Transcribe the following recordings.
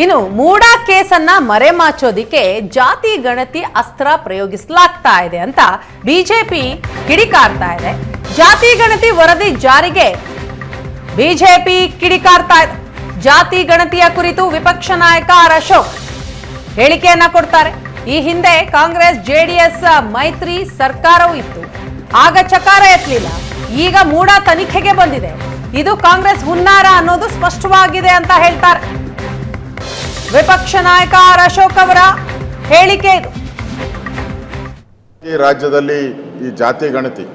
ಇನ್ನು ಮೂಡಾ ಕೇಸನ್ನ ಮರೆಮಾಚೋದಿಕ್ಕೆ ಜಾತಿ ಗಣತಿ ಅಸ್ತ್ರ ಪ್ರಯೋಗಿಸಲಾಗ್ತಾ ಇದೆ ಅಂತ ಬಿಜೆಪಿ ಕಿಡಿಕಾರ್ತಾ ಇದೆ. ಜಾತಿ ಗಣತಿ ವರದಿ ಜಾರಿಗೆ ಬಿಜೆಪಿ ಕಿಡಿಕಾರ್ತಾ ಇದೆ. ಜಾತಿ ಗಣತಿಯ ಕುರಿತು ವಿಪಕ್ಷ ನಾಯಕ ಆರ್ ಅಶೋಕ್ ಹೇಳಿಕೆಯನ್ನ ಕೊಡ್ತಾರೆ. ಈ ಹಿಂದೆ ಕಾಂಗ್ರೆಸ್, ಜೆಡಿಎಸ್, ಮೈತ್ರಿ ಸರ್ಕಾರವೂ ಇತ್ತು. ಆಗ ಚಕಾರ ಎತ್ತಲಿಲ್ಲ. ಈಗ ಮೂಡ ತನಿಖೆಗೆ ಬಂದಿದೆ. ಇದು ಕಾಂಗ್ರೆಸ್ ಹುನ್ನಾರ ಅನ್ನೋದು ಸ್ಪಷ್ಟವಾಗಿದೆ ಅಂತ ಹೇಳ್ತಾರೆ. ವಿಪಕ್ಷ ನಾಯಕ ಆರ್ ಅಶೋಕ್ ಅವರ ಹೇಳಿಕೆ ಇದು. ಈ ರಾಜ್ಯದಲ್ಲಿ ಈ ಜಾತಿ ಗಣತಿ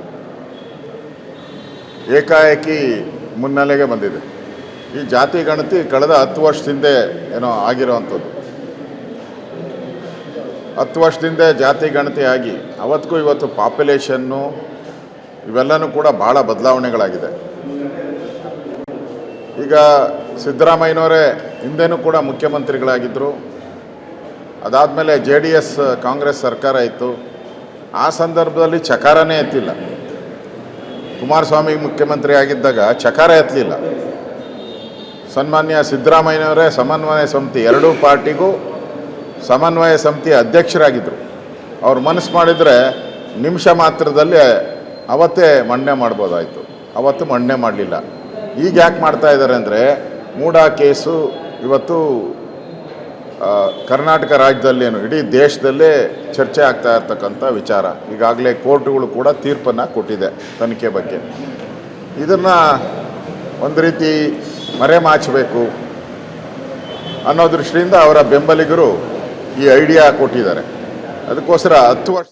ಏಕಾಏಕಿ ಮುನ್ನೆಲೆಗೆ ಬಂದಿದೆ. ಈ ಜಾತಿ ಗಣತಿ ಕಳೆದ ಹತ್ತು ವರ್ಷದಿಂದ ಏನೋ ಆಗಿರೋವಂಥದ್ದು ಹತ್ತು ವರ್ಷದಿಂದ ಜಾತಿ ಗಣತಿ ಆಗಿ ಅವತ್ತಿಗೂ ಇವತ್ತು ಪಾಪ್ಯುಲೇಷನ್ನು ಇವೆಲ್ಲನೂ ಕೂಡ ಭಾಳ ಬದಲಾವಣೆಗಳಾಗಿದೆ. ಈಗ ಸಿದ್ದರಾಮಯ್ಯನವರೇ ಹಿಂದೆನೂ ಕೂಡ ಮುಖ್ಯಮಂತ್ರಿಗಳಾಗಿದ್ದರು ಅದಾದಮೇಲೆ ಜೆ ಡಿ ಎಸ್, ಕಾಂಗ್ರೆಸ್ ಸರ್ಕಾರ ಇತ್ತು. ಆ ಸಂದರ್ಭದಲ್ಲಿ ಚಕಾರನೇ ಎತ್ತಿಲ್ಲ. ಕುಮಾರಸ್ವಾಮಿ ಮುಖ್ಯಮಂತ್ರಿ ಆಗಿದ್ದಾಗ ಚಕಾರ ಎತ್ತಲಿಲ್ಲ. ಸನ್ಮಾನ್ಯ ಸಿದ್ದರಾಮಯ್ಯನವರೇ ಸಮನ್ವಯ ಸಮಿತಿ ಎರಡೂ ಪಾರ್ಟಿಗೂ ಸಮನ್ವಯ ಸಮಿತಿ ಅಧ್ಯಕ್ಷರಾಗಿದ್ದರು ಅವ್ರು ಮನಸ್ಸು ಮಾಡಿದರೆ ನಿಮಿಷ ಮಾತ್ರದಲ್ಲಿ ಅವತ್ತೇ ಮಂಡನೆ ಮಾಡ್ಬೋದಾಯಿತು. ಅವತ್ತು ಮಂಡನೆ ಮಾಡಲಿಲ್ಲ. ಈಗ ಯಾಕೆ ಮಾಡ್ತಾ ಇದ್ದಾರೆ ಅಂದರೆ ಮೂಡಾ ಕೇಸು ಇವತ್ತು ಕರ್ನಾಟಕ ರಾಜ್ಯದಲ್ಲೇನು, ಇಡೀ ದೇಶದಲ್ಲೇ ಚರ್ಚೆ ಆಗ್ತಾ ಇರ್ತಕ್ಕಂಥ ವಿಚಾರ. ಈಗಾಗಲೇ ಕೋರ್ಟ್ಗಳು ಕೂಡ ತೀರ್ಪನ್ನು ಕೊಟ್ಟಿದೆ ತನಿಖೆ ಬಗ್ಗೆ. ಇದನ್ನು ಒಂದು ರೀತಿ ಮರೆಮಾಚಬೇಕು ಅನ್ನೋ ದೃಷ್ಟಿಯಿಂದ ಅವರ ಬೆಂಬಲಿಗರು ಈ ಐಡಿಯಾ ಕೊಟ್ಟಿದ್ದಾರೆ. ಅದಕ್ಕೋಸ್ಕರ ಹತ್ತು ವರ್ಷ